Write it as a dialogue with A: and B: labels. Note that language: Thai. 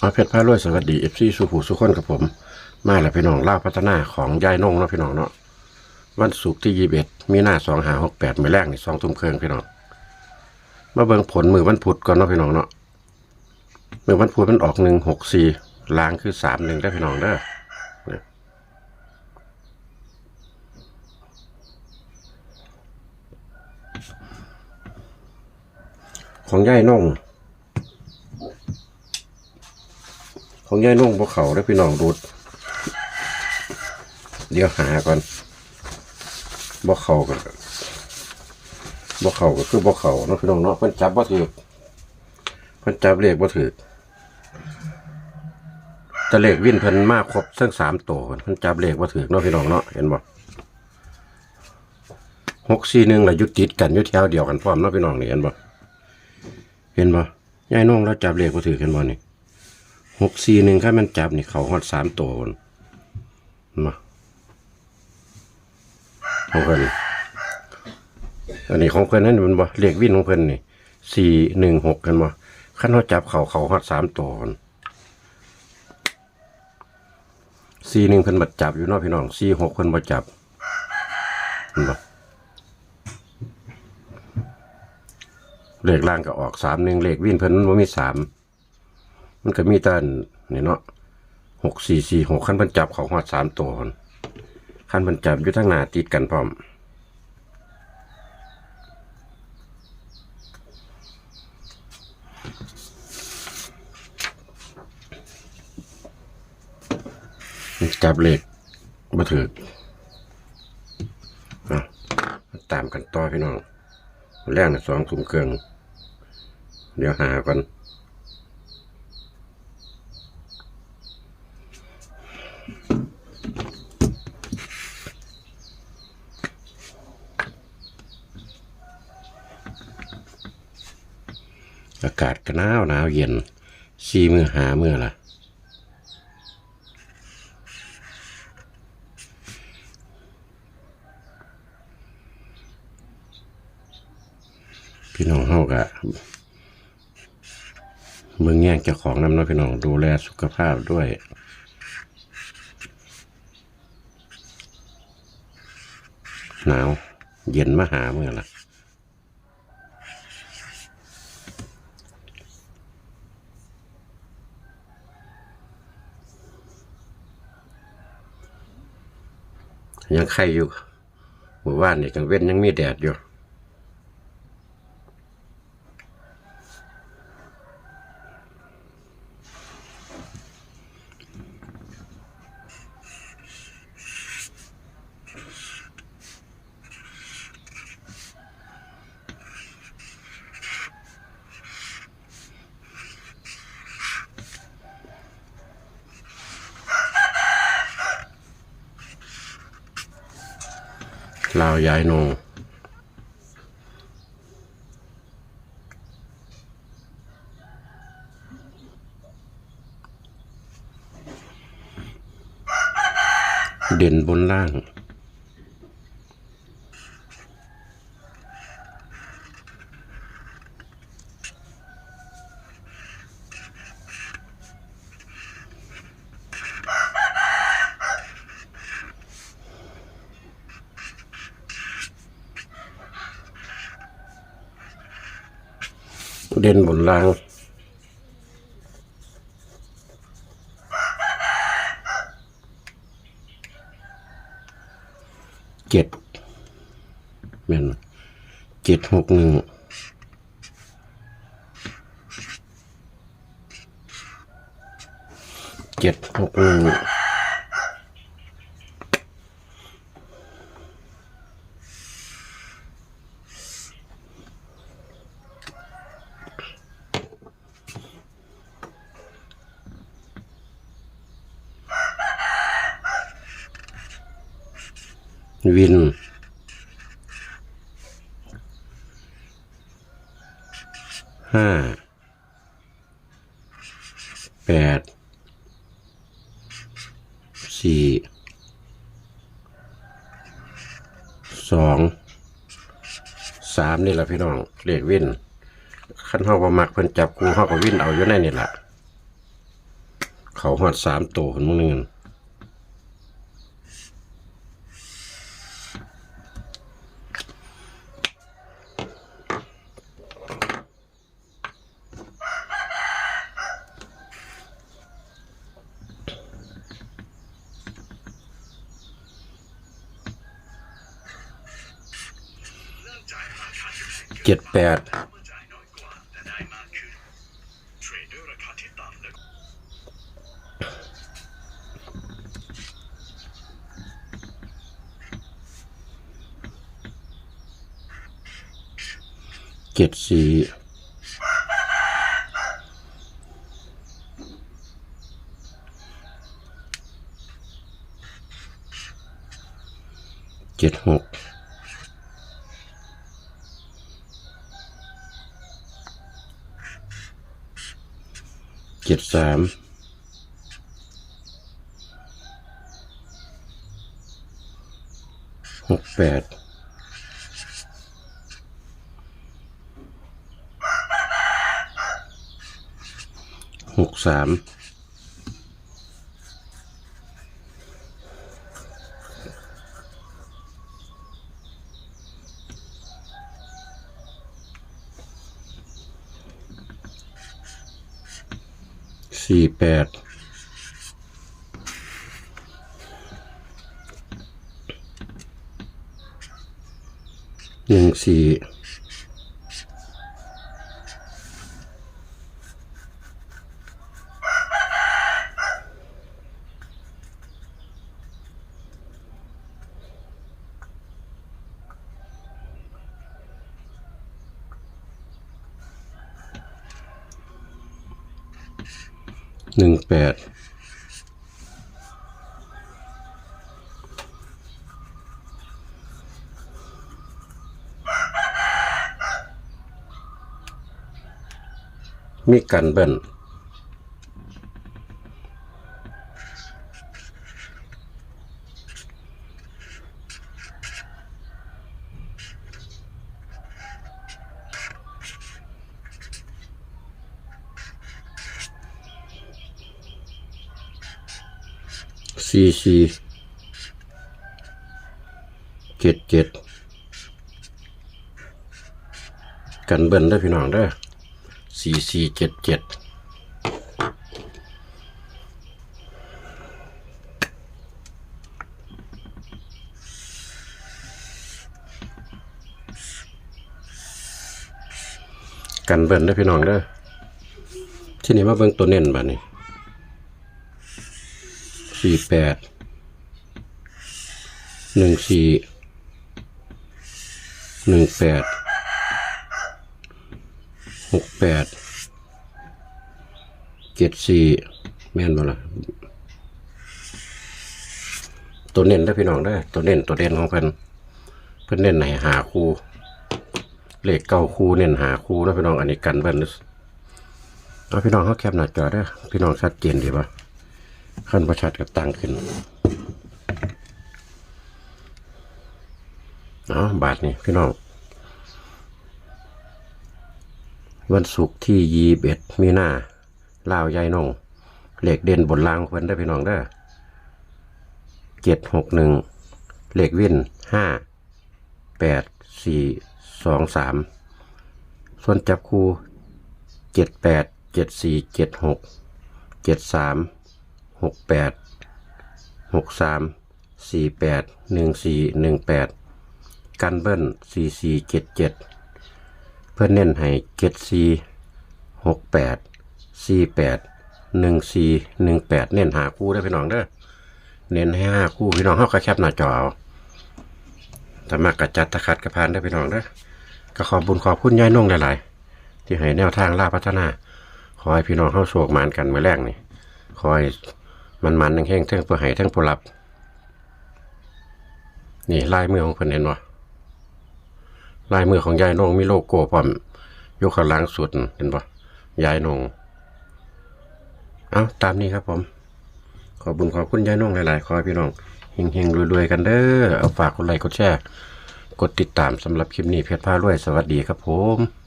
A: อาเพชรพารวยสวัสดีเอฟซีสุภูสุขคนกับผม มาแล้วพี่น้องเล่าพัฒนาของยายนงเนาะพี่น้องเนาะวันศุกร์ที่ยี่สิบมีหน้าสองหาหกแปดมือแรกนี่สองทุ่มเครึ่องพี่น้องมาเบิ่งผลมือวันพุธก่อนเนาะพี่น้องเนาะมือวันพุธมันออกหนึ่งหกสี่ลางคือสามหนึ่งได้พี่น้องเด้อเของยายนง ของยายนุ่งบ่เขาได้พี่น้องดูด เดี๋ยวหาก่อนบ่เขาก็บ่เขาก็คือบ่เขาเนาะพี่น้องเนาะเพิ่นจับบ่ถือเพิ่นจับเลขบ่ถือต่เลขวินเพิ่นมากครบทั้งสามตัวเพิ่นจับเลขบ่ถือเนาะพี่น้องเนาะเห็นบ่หกสี่หนึ่งละยุติดกันยู่แถวเดียวกันพร้อมเนาะพี่น้องนี่เห็นบ่เห็นบ่ยายนุ่งเราจับเลขบ่ถือเห็นบ่นี่ หกสี่หนึ่งถ้ามันจับนี่เขาฮอดสามตัวพุ่นมาของเพิ่นอันนี้ของเพิ่นนั่นมันบ่เลขวิ่นของเพิ่นนี่สี่หนึ่งหกกันบ่ขั้นเขาจับเขาเขาฮอดสามตัวพุ่นสี่หนึ่งเพิ่นบัดจับอยู่นอกพี่น้องสี่หกเพิ่นบ่จับเห็นบ่เลขล่างก็ออกสามหนึ่งเลขวิ่นเพิ่นมันบ่มีสาม มันก็มีแตอันนี่เนาะหกสี่สี่หกขั้นบรรจับเขาหอดสามตัวพุ่นขั้นบรรจับอยู่ทั้งหน้าติดกันพร้อมจับเหล็กมาถืออะมาตามกันต่อพี่น้อง แรกนะสองถุงเครื่อง เดี๋ยวหากัน อากาศก็หนาวหนาวเย็นซีมือหามือละพี่น้องเฮากะเมืองแย่งเจ้าของน้ำเนาะพี่น้องดูแลสุขภาพด้วยหนาว เย็นมาหาเมื่อละ ยังไข่อยู่หมู่บ้านนี่กลางเว้นยังมีแดดอยู่ ลาวย้ายนงเด่นบนล่าง เด่นบนล่าง เจ็ดแม่นเจ็ดหกหนึ่งเจ็ดหกหนึ่ง วิน ห้า แปด สี่ สอง สามนี่แหละพี่น้องเรียกวินขั้นห้องประมักเพิ่นจับกูห้องก็วินเอาอยู่ในนี่แหละเขาหอดสามตัวคนมึงนึง เจ็ดแปด
B: เทรดด้วยราคาที่ต่ำและ
A: เจ็ดสี่เจ็ดหก เจ็ดสามหกแปดหกสามสี่ แปดหนึ่งสี่ หนึ่งแปดมีกันเบิ้ล สี่สี่เจ็ดเจ็ดกันเบิ้ลได้พี่น้องเด้สี่สี่เจ็ดเจ็ดกันเบิ้ลได้พี่น้องเด้ที่นี่มาเบิ่งตัวเน้นบ้านี้ สี่แปดหนึ่งสี่หนึ่งแปดหกแปดเจ็ดสี่แม่นบ่ล่ะตัวเน้นได้พี่น้องได้ตัวเน้นตัวเด่นของเพิ่นเพิ่นเน้นไหนหาคู่เลขเก้าคู่เน้นหาคู่นะพี่น้องอันนี้กันเบิ่นเอเอาพี่น้องเขาแคปหน้าจอได้พี่น้องชัดเจนดีป่ะ ขั้นประชัดกับตั้งขึ้นเอาบาทนี่พี่น้อง วันศุกร์ที่ยีเบ็ดมีนาลาวยายนงเหล็กเด่นบนรางเพิ่นได้พี่น้องได้อเจ็ดหกหนึ่งเหล็กวินห้าแปดสี่สองสามส่วนจับคู่เจ็ดแปดเจ็ดสี่เจ็ดหกเจ็ดสาม หกแปดหกสามสี่แปดหนึ่งสี่หนึ่งแปดกันเบิ้ลสี่สี่เจ็ดเจ็ดเพื่อเน้นให้เจ็ดสี่หกแปดสี่แปดหนึ่งสี่หนึ่งแปดเน้นหาคู่ได้พี่น้องเด้อเน้นให้ห้าคู่พี่น้องเข้ากระแคบหน้าจอเอาถ้ามากกระจัดตะขัดกระพานได้พี่น้องเด้อก็ขอบบุญขอบคุณยายนุ่งหลายๆที่ให้แนวทางล่าพัฒนา ขอให้พี่น้องเข้าโศกมานกันเมื่อแรกนี่คอย มันมันๆแห้งๆทั้งผู้ให้ทั้งผู้รับ นี่ลายมือของเพิ่นเห็นบ่ลายมือของยายนงมีโลโก้พร้อมยู่ข้างล่างสุดเห็นบ่ยายนงเอาตามนี้ครับผม ขอบุญขอบคุณยายนงหลายๆขอพี่น้องเฮงๆรวยๆกันเด้อเอาฝากกดไลค์กดแชร์กดติดตามสำหรับคลิปนี้เพชรพารวยสวัสดีครับผม